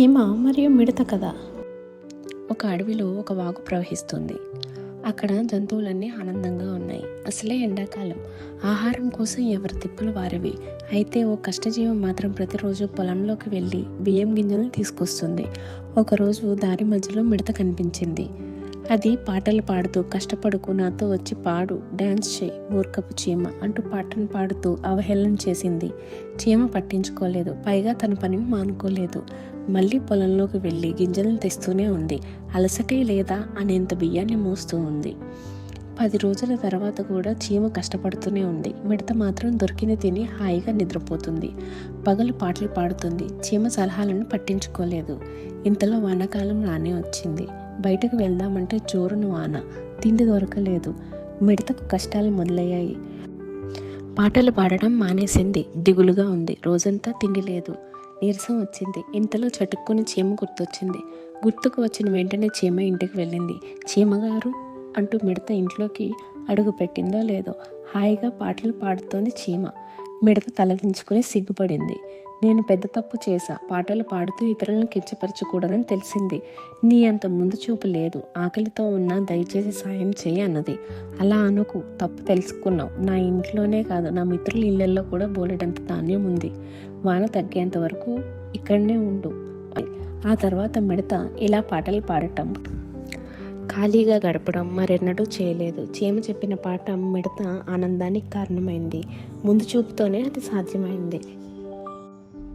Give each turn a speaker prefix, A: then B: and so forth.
A: చీమ మరియు మిడత కథ
B: ఒక అడవిలో ఒక వాగు ప్రవహిస్తుంది. అక్కడ జంతువులన్నీ ఆనందంగా ఉన్నాయి. అసలే ఎండాకాలం. ఆహారం కోసం ఎవరి తిప్పులు వారివి? అయితే ఓ కష్టజీవం మాత్రం ప్రతిరోజు పొలంలోకి వెళ్ళి బియ్యం గింజలను తీసుకొస్తుంది. ఒకరోజు దారి మధ్యలో మిడత కనిపించింది. అది పాటలు పాడుతూ కష్టపడుకు నాతో వచ్చి పాడు డ్యాన్స్ చేయి మూర్ఖపు చీమ అంటూ పాటను పాడుతూ అవహేళన చేసింది. చీమ పట్టించుకోలేదు పైగా తన పని మానుకోలేదు. మళ్ళీ పొలంలోకి వెళ్ళి గింజలను తెస్తూనే ఉంది. అలసటే లేదా అనేంత బియ్యాన్ని మోస్తూ ఉంది. పది రోజుల తర్వాత కూడా చీమ కష్టపడుతూనే ఉంది. మిడత మాత్రం దొరికిన తిని హాయిగా నిద్రపోతుంది. పగలు పాటలు పాడుతుంది. చీమ సలహాలను పట్టించుకోలేదు. ఇంతలో వానాకాలం రానే వచ్చింది. బయటకు వెళ్దామంటే జోరును వాన తిండి దొరకలేదు. మిడతకు కష్టాలు మొదలయ్యాయి. పాటలు పాడడం మానేసింది. దిగులుగా ఉంది. రోజంతా తిండి లేదు. నీరసం వచ్చింది. ఇంతలో చటుక్కుని చీమ గుర్తొచ్చింది. గుర్తుకు వచ్చిన వెంటనే చీమ ఇంటికి వెళ్ళింది. చీమగారు అంటూ మిడత ఇంట్లోకి అడుగు పెట్టిందో లేదో హాయిగా పాటలు పాడుతోంది చీమ. మిడత తలదించుకుని సిగ్గుపడింది. నేను పెద్ద తప్పు చేశా. పాటలు పాడుతూ ఇతరులను కించపరచకూడదని తెలిసింది. నీ అంత ముందు చూపు లేదు. ఆకలితో ఉన్న దయచేసి సాయం చేయి అన్నది. అలా అనుకు. తప్పు తెలుసుకున్నావు. నా ఇంట్లోనే కాదు నా మిత్రుల ఇళ్ళల్లో కూడా బోలెడంత ధాన్యం ఉంది. వాన తగ్గేంత వరకు ఇక్కడనే ఉండు. ఆ తర్వాత మిడత ఇలా పాటలు పాడటం. ఖాళీగా గడపడం మరెన్నడూ చేయలేదు. చీమ చెప్పిన పాట మిడత ఆనందానికి కారణమైంది. ముందు చూపుతోనే అది సాధ్యమైంది.